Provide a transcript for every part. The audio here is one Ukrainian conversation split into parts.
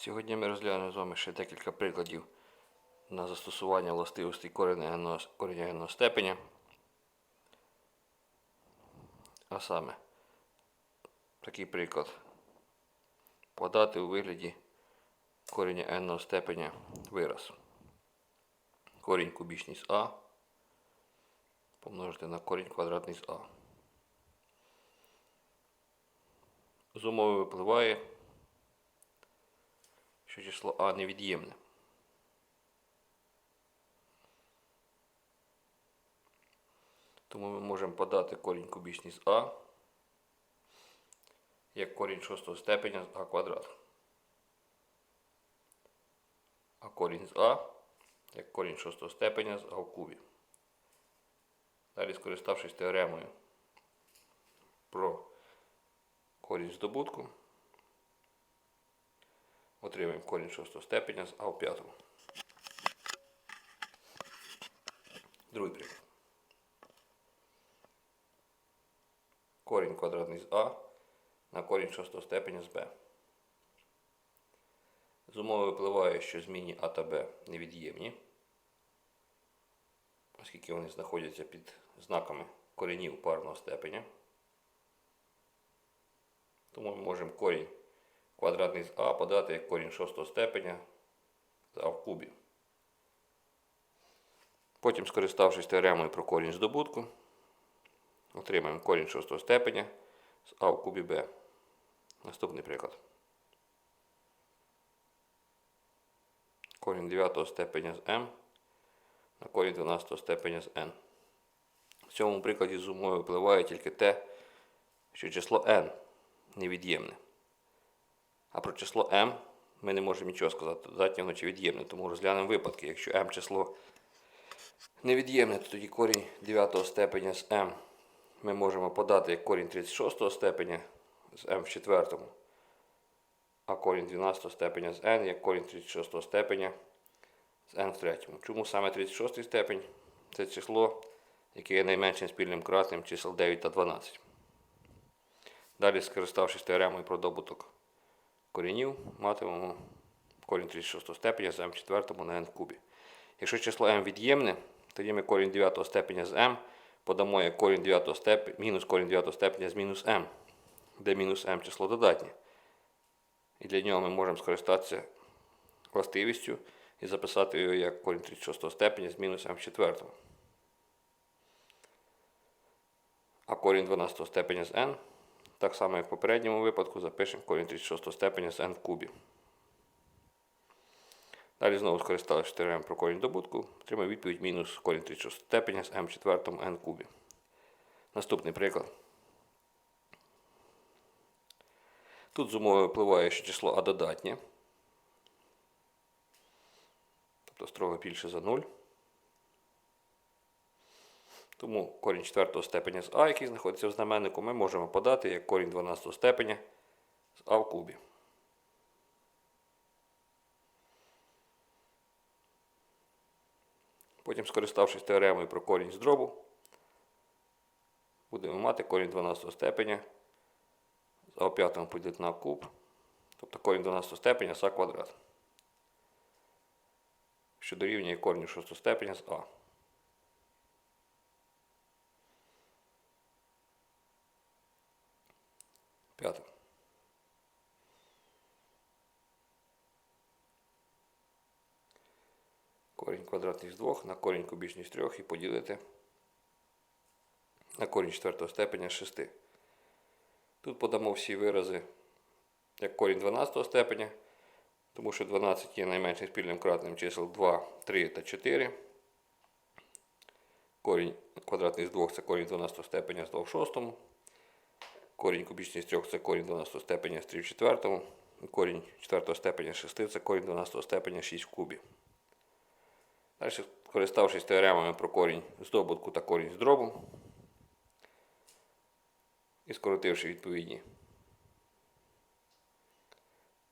Сьогодні ми розглянемо з вами ще декілька прикладів на застосування властивостей коренного, коренного степеня. А саме, такий приклад. Подати у вигляді кореня n степеня вираз. Корінь кубічний з А помножити на корінь квадратний з А. З умови випливає, що число А невід'ємне. Тому ми можемо подати корінь кубічний з А як корінь шостого степеня з А квадрат. А корінь з А як корінь шостого степеня з А в кубі. Далі, скориставшись теоремою про корінь здобутку, отримаємо корінь шостого степеня з А в п'ятому. Другий приклад. Корінь квадратний з А на корінь шостого степеня з Б. З умови випливає, що змінні А та Б невід'ємні, оскільки вони знаходяться під знаками коренів парного степеня. Тому ми можемо корінь квадратний з А подати як корінь шостого степеня з А в кубі. Потім, скориставшись теоремою про корінь здобутку, отримаємо корінь шостого степеня з А в кубі Б. Наступний приклад. Корінь 9 степеня з m на корінь 12 степеня з n. В цьому прикладі з умови впливає тільки те, що число n невід'ємне. А про число m ми не можемо нічого сказати, додатнє чи від'ємне, тому розглянемо випадки. Якщо m число невід'ємне, то тоді корінь 9 степеня з m ми можемо подати як корінь 36 степеня з m в четвертому, а корінь 12 степеня з n як корінь 36 степеня з n в третьому. Чому саме 36 степень? Це число, яке є найменшим спільним кратним чисел 9 та 12. Далі, скориставшись теоремою про добуток корінів, матимемо корінь 36 степеня з m в четвертому на n кубі. Якщо число m від'ємне, тоді ми корінь 9 степеня з m подамо як корінь 9 степеня, мінус корінь 9 степеня з мінус m, де мінус m число додатнє. І для нього ми можемо скористатися властивістю і записати його як корінь 36 степеня з мінус m в. А корінь 12 степеня з n, так само як в попередньому випадку, запишемо корінь 36 степеня з n в кубі. Далі знову скористалися теоремою про корінь добутку, отримаємо відповідь мінус корінь 36 степеня з m четвертому n кубі. Наступний приклад. Тут з умови випливає, що число А додатнє. Тобто строго більше за 0. Тому корінь 4 степеня з А, який знаходиться в знаменнику, ми можемо подати як корінь 12 степеня з А в кубі. Потім, скориставшись теоремою про корінь з дробу, будемо мати корінь 12 степеня з А в п'ятому поділити на куб, тобто корінь 12 степеня з А квадрат, що дорівнює корінню 6 степеня з А. Корінь квадратний з 2 на корінь кубічний з 3 і поділити на корінь 4 степеня з 6. Тут подамо всі вирази як корінь 12 степеня, тому що 12 є найменшим спільним кратним чисел 2, 3 та 4. Корінь квадратний з 2 це корінь 12 степеня з 2 в 6. Корінь кубічний з 3 це корінь 12 степеня з 3 в 4. Корінь 4 степеня з 6 це корінь 12 степеня 6 в кубі. Далі, скориставшись теоремами про корінь здобутку та корінь з дробу, і скоротивши відповідні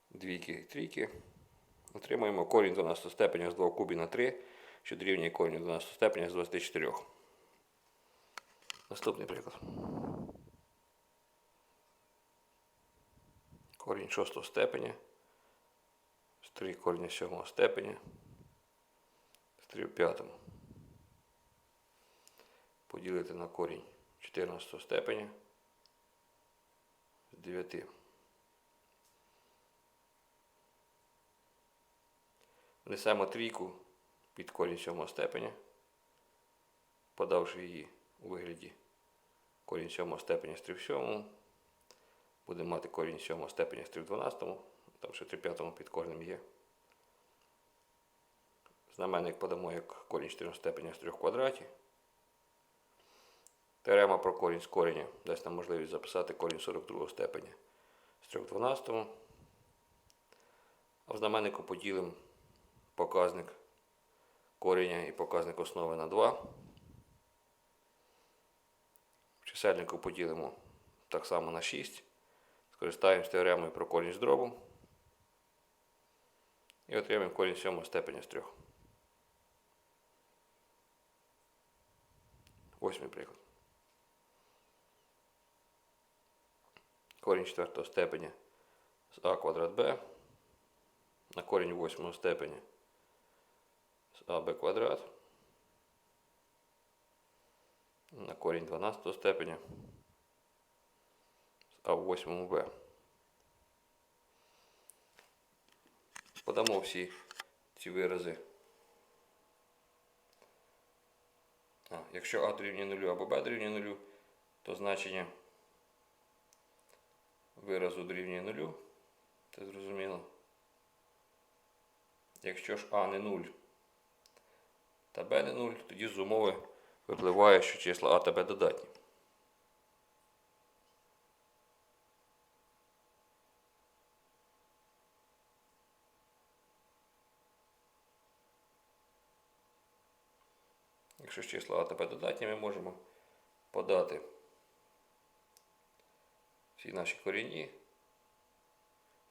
двійки і трійки, отримаємо корінь 12 степеня з 2 в кубі на 3, що дорівнює корінь 12 степеня з 24. Наступний приклад. Корінь 6 степеня 3 коріння сьомого степеня з 3 в п'ятому. Поділити на корінь 14 степеня з 9. Внесемо трійку під корінь сьомого степеня, подавши її у вигляді корінь сьомого степеня з 3 в сьомому. Будемо мати корінь сьомого степеня з 3 в 12, там ще 3 в п'ятому під коренем є. Знаменник подамо як корінь 14 степеня з 3 квадраті. Теорема про корінь з кореня дасть нам можливість записати корінь 42 степеня з 3 12. А в знаменнику поділимо показник кореня і показник основи на 2. В чисельнику поділимо так само на 6. Скористаємось теоремою про корінь з дробу. І отримаємо корінь 7 степеня з 3. Восьмий приклад. Корінь 4 степеня з а квадрат b на корінь 8 степеня з аб квадрат на корінь 12 степеня з а в 8 b. Подамо всі ці вирази. Якщо а дорівнює 0 або Б дорівнює 0, то значення виразу дорівнює 0. Це зрозуміло. Якщо ж а не 0 та Б не 0, тоді з умови випливає, що числа а та Б додатні. Якщо ж числа а додатні, ми можемо подати всі наші корінні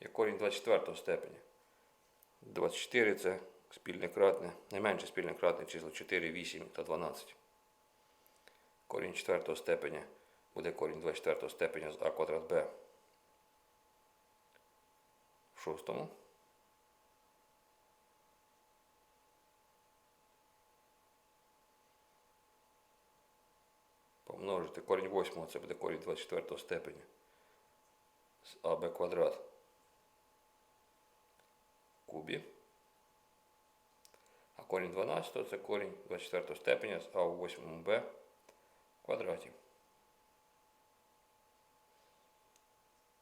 як корінь 24 степеня. 24 це спільне кратне, найменше спільне кратне число 4, 8 та 12. Корінь 4 степеня буде корінь 24 степеня з а квадрат b в шостому. Помножити корінь 8 це буде корінь 24 степеня з АБ квадрат кубі. А корінь 12 це корінь 24 степеня з А у 8 Б квадраті.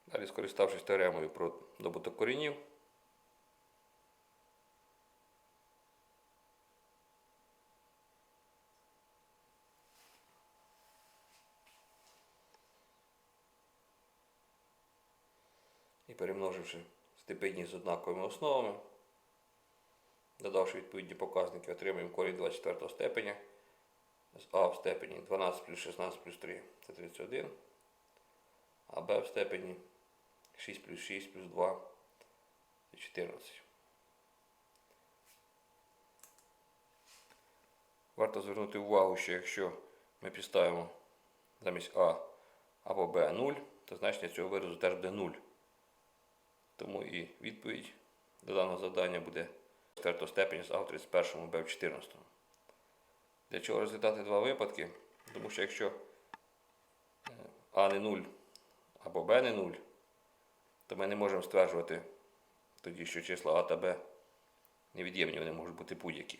Далі, скориставшись теоремою про добуток корінів, перемноживши степені з однаковими основами, додавши відповідні показники, отримаємо корінь 24 степеня з А в степені 12 плюс 16 плюс 3 це 31, а Б в степені 6 плюс 6 плюс 2 це 14. Варто звернути увагу, що якщо ми підставимо замість А або Б 0, то значення цього виразу теж буде 0. Тому і відповідь до даного завдання буде 4 степені з А в 31 Б в 14. Для чого розглядати два випадки? Тому що якщо е, А не 0 або Б не 0, то ми не можемо стверджувати тоді, що числа А та Б невід'ємні, вони можуть бути будь-які.